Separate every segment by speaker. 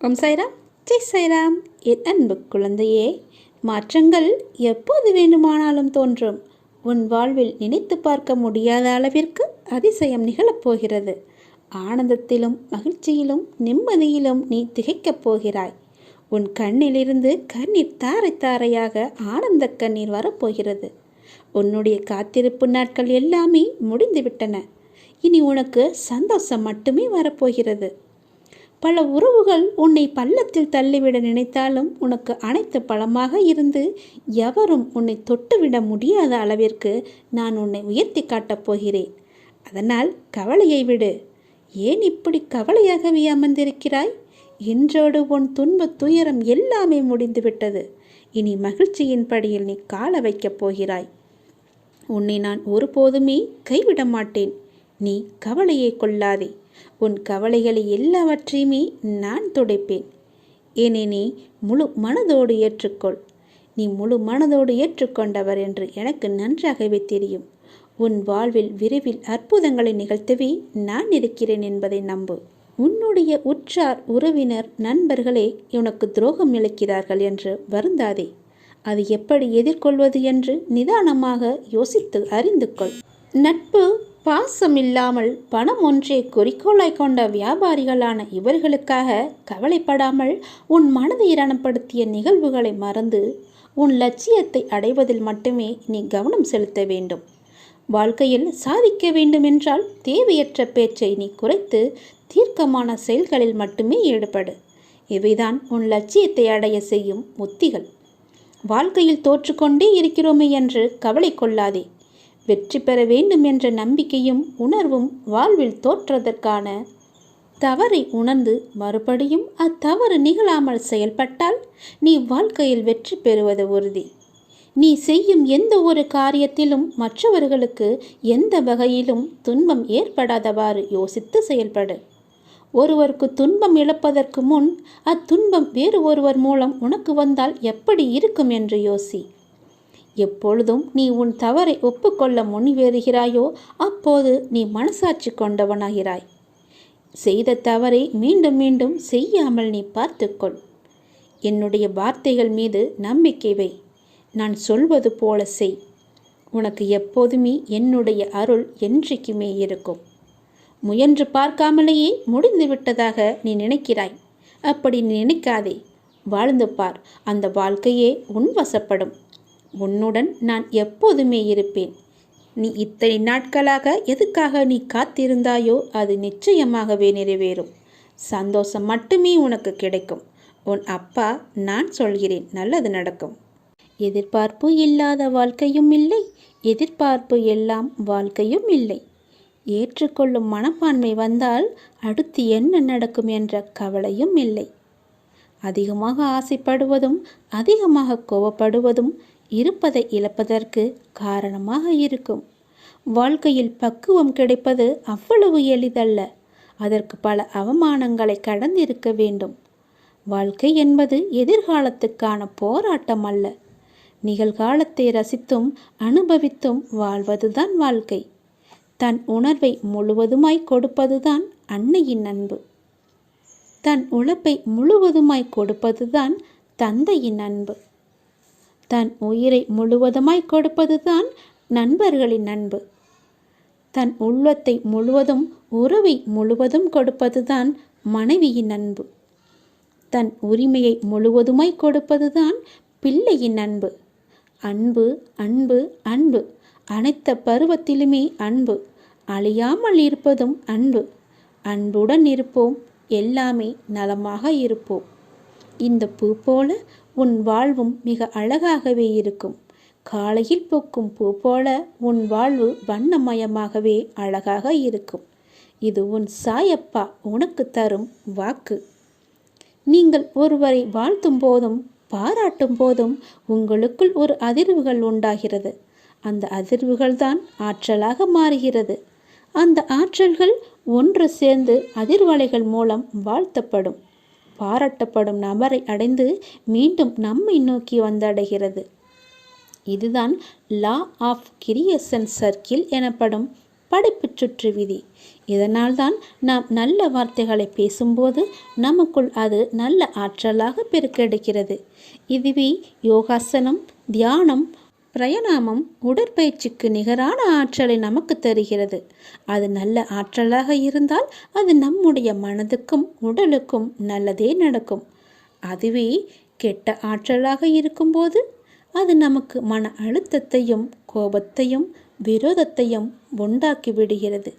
Speaker 1: ஓம் சாய்ராம். ஜெய் சாய்ராம். என் அன்பு குழந்தையே மாற்றங்கள் எப்போது வேண்டுமானாலும் தோன்றும். உன் வாழ்வில் நினைத்து பார்க்க முடியாத அளவிற்கு அதிசயம் நிகழப்போகிறது ஆனந்தத்திலும் மகிழ்ச்சியிலும் நிம்மதியிலும் நீ திகைக்கப் போகிறாய். உன் கண்ணிலிருந்து கண்ணீர் தாரை தாரையாக ஆனந்த கண்ணீர் வரப்போகிறது உன்னுடைய காத்திருப்பு நாட்கள் எல்லாமே முடிந்துவிட்டன. இனி உனக்கு சந்தோஷம் மட்டுமே வரப்போகிறது பல உறவுகள் உன்னை பள்ளத்தில் தள்ளிவிட நினைத்தாலும் உனக்கு அனைத்து பலமாக இருந்து எவரும் உன்னை தொட்டுவிட முடியாத அளவிற்கு நான் உன்னை உயர்த்தி காட்டப் போகிறேன். அதனால் கவலையை விடு. ஏன் இப்படி கவலையாகவே அமர்ந்திருக்கிறாய்? இன்றோடு உன் துன்ப துயரம் எல்லாமே முடிந்துவிட்டது. இனி மகிழ்ச்சியின் படியில் நீ கால வைக்கப் போகிறாய். உன்னை நான் ஒருபோதுமே கைவிட மாட்டேன். நீ கவலையை கொள்ளாதே. உன் கவலைகளை எல்லாவற்றையுமே நான் துடைப்பேன். என்னை நீ முழு மனதோடு ஏற்றுக்கொள். நீ முழு மனதோடு ஏற்றுக்கொண்டவர் என்று எனக்கு நன்றாகவே தெரியும். உன் வாழ்வில் விரைவில் அற்புதங்களை நிகழ்த்தவே நான் இருக்கிறேன் என்பதை நம்பு. உன்னுடைய உற்றார் உறவினர் நண்பர்களே உனக்கு துரோகம் இழைக்கிறார்கள் என்று வருந்தாதே. அது எப்படி எதிர்கொள்வது என்று நிதானமாக யோசித்து அறிந்து கொள். நட்பு பாசம் இல்லாமல் பணம் ஒன்றே குறிக்கோளாய் கொண்ட வியாபாரிகளான இவர்களுக்காக கவலைப்படாமல் உன் மனதை இரணப்படுத்திய நிகழ்வுகளை மறந்து உன் லட்சியத்தை அடைவதில் மட்டுமே நீ கவனம் செலுத்த வேண்டும். வாழ்க்கையில் சாதிக்க வேண்டுமென்றால் தேவையற்ற பேச்சை நீ குறைத்து தீர்க்கமான செயல்களில் மட்டுமே ஈடுபடு. இவைதான் உன் லட்சியத்தை அடைய செய்யும் உத்திகள். வாழ்க்கையில் தோற்றுக்கொண்டே இருக்கிறோமே என்று கவலை கொள்ளாதே. வெற்றி பெற வேண்டும் என்ற நம்பிக்கையும் உணர்வும் வாழ்வில் தோற்றதற்கான தவறை உணர்ந்து மறுபடியும் அத்தவறு நிகழாமல் செயல்பட்டால் நீ வாழ்க்கையில் வெற்றி பெறுவது உறுதி. நீ செய்யும் எந்த ஒரு காரியத்திலும் மற்றவர்களுக்கு எந்த வகையிலும் துன்பம் ஏற்படாதவாறு யோசித்து செயல்படு. ஒருவருக்கு துன்பம் இழப்பதற்கு முன் அத்துன்பம் வேறு ஒருவர் மூலம் உனக்கு வந்தால் எப்படி இருக்கும் என்று யோசி. எப்பொழுதும் நீ உன் தவறை ஒப்புக்கொள்ள முன்வேறுகிறாயோ அப்போது நீ மனசாட்சி கொண்டவனாகிறாய். செய்த தவறை மீண்டும் மீண்டும் செய்யாமல் நீ பார்த்துக்கொள். என்னுடைய வார்த்தைகள் மீது நம்பிக்கை வை. நான் சொல்வது போல செய். உனக்கு எப்போதுமே என்னுடைய அருள் என்றைக்குமே இருக்கும். முயன்று பார்க்காமலேயே முடிந்து விட்டதாக நீ நினைக்கிறாய். அப்படி நினைக்காதே. வாழ்ந்து பார். அந்த வாழ்க்கையே உன் வசப்படும். உன்னுடன் நான் எப்போதுமே இருப்பேன். நீ இத்தனை நாட்களாக எதுக்காக நீ காத்திருந்தாயோ அது நிச்சயமாகவே நிறைவேறும். சந்தோஷம் மட்டுமே உனக்கு கிடைக்கும். உன் அப்பா நான் சொல்கிறேன் நல்லது நடக்கும். எதிர்பார்ப்பு இல்லாத வாழ்க்கையும் இல்லை. எதிர்பார்ப்பு எல்லாம் வாழ்க்கையும் இல்லை. ஏற்றுக்கொள்ளும் மனப்பான்மை வந்தால் அடுத்து என்ன நடக்கும் என்ற கவலையும் இல்லை. அதிகமாக ஆசைப்படுவதும் அதிகமாக கோவப்படுவதும் இருப்பதை இழப்பதற்கு காரணமாக இருக்கும். வாழ்க்கையில் பக்குவம் கிடைப்பது அவ்வளவு எளிதல்ல. அதற்கு பல அவமானங்களை கடந்திருக்க வேண்டும். வாழ்க்கை என்பது எதிர்காலத்துக்கான போராட்டம் அல்ல நிகழ்காலத்தை ரசித்தும் அனுபவித்தும் வாழ்வதுதான் வாழ்க்கை. தன் உணர்வை முழுவதுமாய் கொடுப்பதுதான் அன்னையின் அன்பு. தன் உழைப்பை முழுவதுமாய் கொடுப்பதுதான் தந்தையின் அன்பு. தன் உயிரை முழுவதுமாய் கொடுப்பதுதான் நண்பர்களின் அன்பு தன் உள்ளத்தை முழுவதும் உறவை முழுவதும் கொடுப்பதுதான் மனைவியின் அன்பு தன் உரிமையை முழுவதுமாய் கொடுப்பதுதான் பிள்ளையின் அன்பு அன்பு அன்பு அன்பு. அனைத்த பருவத்திலுமே அன்பு. அழியாமல் இருப்பதும் அன்பு. அன்புடன் இருப்போம். எல்லாமே நலமாக இருப்போம். இந்த பூ போல உன் வாழ்வும் மிக அழகாகவே இருக்கும். காலையில் பூக்கும் பூ போல உன் வாழ்வு வண்ணமயமாகவே அழகாக இருக்கும். இது உன் சாயப்பா உனக்கு தரும் வாக்கு. நீங்கள் ஒருவரை வாழ்த்தும் போதும் பாராட்டும் போதும் உங்களுக்குள் ஒரு அதிர்வுகள் உண்டாகிறது. அந்த அதிர்வுகள் தான் ஆற்றலாக மாறுகிறது. அந்த ஆற்றல்கள் ஒன்று சேர்ந்து அதிர்வலைகள் மூலம் வாழ்த்தப்படும். பாராட்டப்படும் நபரை அடைந்து மீண்டும் நம்மை நோக்கி வந்தடைகிறது. இதுதான் லா ஆஃப் கிரியேஷன் சர்க்கிள் எனப்படும் படைப்பு சுற்று விதி. இதனால்தான் நாம் நல்ல வார்த்தைகளை பேசும்போது நமக்குள் அது நல்ல ஆற்றலாக பெருக்கெடுக்கிறது. இதுவே யோகாசனம் தியானம் பிரயணாமம் உடற்பயிற்சிக்கு நிகரான ஆற்றலை நமக்கு தருகிறது. அது நல்ல ஆற்றலாக இருந்தால் அது நம்முடைய மனதுக்கும் உடலுக்கும் நல்லதே நடக்கும். அதுவே கெட்ட ஆற்றலாக இருக்கும்போது அது நமக்கு மன அழுத்தத்தையும் கோபத்தையும் விரோதத்தையும் உண்டாக்கி விடுகிறது.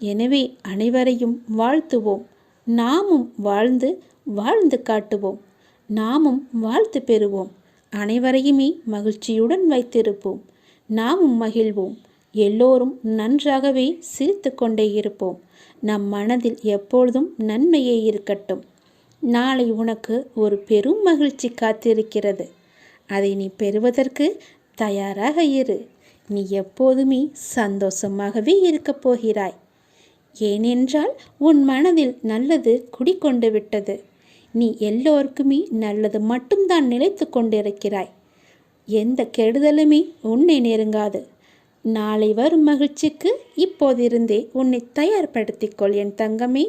Speaker 1: எனவே அனைவரையும் வாழ்த்துவோம். நாமும் வாழ்ந்து வாழ்ந்து காட்டுவோம். நாமும் வாழ்த்து பெறுவோம். அனைவரையுமே மகிழ்ச்சியுடன் வைத்திருப்போம். நாமும் மகிழ்வோம். எல்லோரும் நன்றாகவே சிரித்து கொண்டே இருப்போம். நம் மனதில் எப்பொழுதும் நன்மையே இருக்கட்டும். நாளை உனக்கு ஒரு பெரும் மகிழ்ச்சி காத்திருக்கிறது. அதை நீ பெறுவதற்கு தயாராக இரு. நீ எப்போதுமே சந்தோஷமாகவே இருக்கப் போகிறாய். ஏனென்றால் உன் மனதில் நல்லது குடிக்கொண்டு விட்டது. நீ எல்லோருக்குமே நல்லது மட்டும்தான் நிலைத்து கொண்டிருக்கிறாய். எந்த கெடுதலுமே உன்னை நெருங்காது. நாளை வரும் மகிழ்ச்சிக்கு இப்போதிருந்தே உன்னை தயார்படுத்திக்கொள் என் தங்கமே.